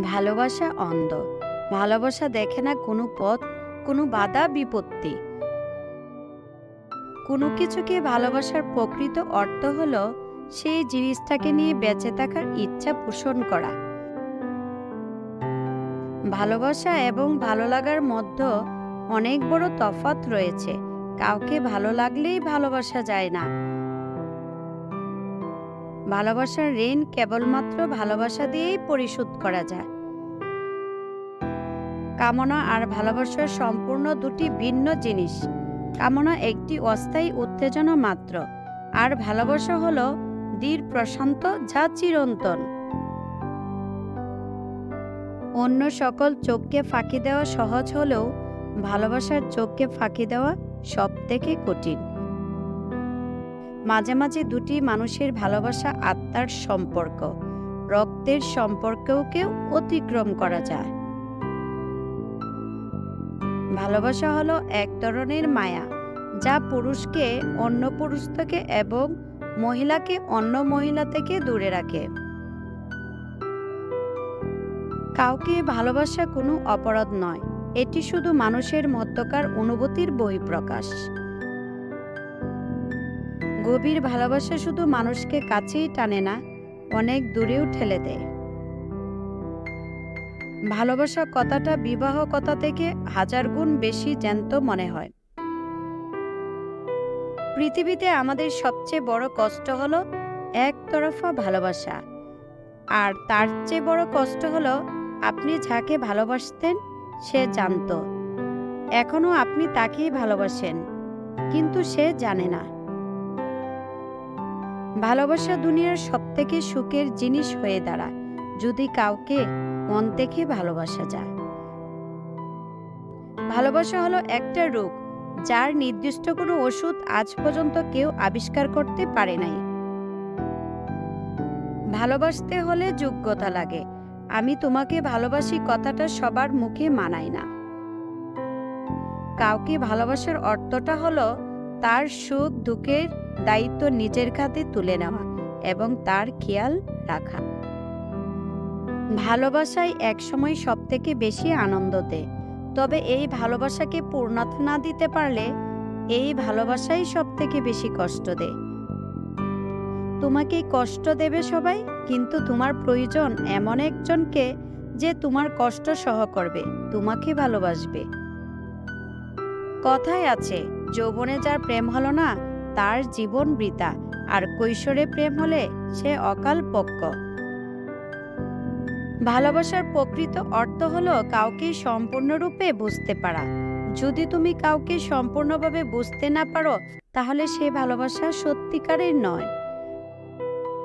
ভালোবাসা অন্ধ। ভালোবাসা দেখে না কোনো পথ, কোনো বাধা, বিপত্তি। কোনো কিছুকে ভালোবাসার প্রকৃত অর্থ হলো সেই জিনিসটাকে নিয়ে বেঁচে থাকার ইচ্ছা পোষণ করা। ভালোবাসা এবং ভালো লাগার মধ্যে অনেক বড় তফাৎ রয়েছে। কাউকে ভালো লাগলেই ভালোবাসা যায় না। ভালোবাসার ঋণ কেবলমাত্র ভালোবাসা দিয়েই পরিশোধ করা যায়। কামনা আর ভালোবাসার সম্পূর্ণ দুটি ভিন্ন জিনিস। কামনা একটি অস্থায়ী উত্তেজনা মাত্র। আর ভালোবাসা হল দৃঢ়, প্রশান্ত, যা চিরন্তন। অন্য সকল চোখকে ফাঁকি দেওয়া সহজ হলেও ভালোবাসার চোখকে ফাঁকি দেওয়া সব থেকে কঠিন। মাঝে মাঝে দুটি মানুষের ভালোবাসা আত্মার সম্পর্ক। রক্তের সম্পর্কেও কেউ অতিক্রম করা যায়। ভালোবাসা হলো এক ধরনের মায়া, যা পুরুষকে অন্য পুরুষ থেকে এবং মহিলাকে অন্য মহিলা থেকে দূরে রাখে। কাউকে ভালোবাসা কোনো অপরাধ নয়, এটি শুধু মানুষের মধ্যকার অনুভূতির বহিঃপ্রকাশ। গভীর ভালোবাসা শুধু মানুষকে কাছেই টানে না, অনেক দূরেও ঠেলে দেয়। ভালোবাসা কথাটা বিবাহ কথা থেকে হাজার গুণ বেশি জ্যান্ত মনে হয়। পৃথিবীতে আমাদের সবচেয়ে বড় কষ্ট হলো একতরফা ভালোবাসা। আর তার চেয়ে বড় কষ্ট হলো আপনি যাকে ভালোবাসতেন, সে জানত। এখনও আপনি তাকেই ভালোবাসেন, কিন্তু সে জানে না। ভালোবাসা দুনিয়ার সবথেকে সুখের জিনিস হয়ে দাঁড়ায়, যদি কাউকে মন থেকে ভালোবাসা যায়। ভালোবাসা হলো একটা রোগ, যার নির্দিষ্ট কোনো ওষুধ আজ পর্যন্ত কেউ আবিষ্কার করতে পারে নাই। ভালোবাসতে হলে যোগ্যতা লাগে, আমি তোমাকে ভালোবাসি কথাটা সবার মুখে মানায় না। কাউকে ভালোবাসার অর্থটা হলো তার সুখ দুঃখের দায়িত্ব নিজের কাঁধে তুলে নেওয়া এবং তার খেয়াল রাখা। ভালোবাসাই একসময় সব থেকে বেশি আনন্দ দেয়। তবে এই ভালোবাসাকে পূর্ণতা না দিতে পারলে এই ভালোবাসাই সব থেকে বেশি কষ্ট দেয়। তোমাকে কষ্ট দেবে সবাই, কিন্তু তোমার প্রয়োজন এমন একজনকে যে তোমার কষ্ট সহ করবে, তোমাকে ভালোবাসবে। কথায় আছে যৌবনে যার প্রেম হলো না, তার জীবন বৃতা আর কৈশোরে প্রেম হলে সে অকাল পক্ষ ভালোবাসার প্রকৃত অর্থ হলো কাউকে সম্পূর্ণরূপে বুঝতে পারা। যদি তুমি কাউকে সম্পূর্ণভাবে বুঝতে না পারো, তাহলে সে ভালোবাসা সত্যিকারের নয়।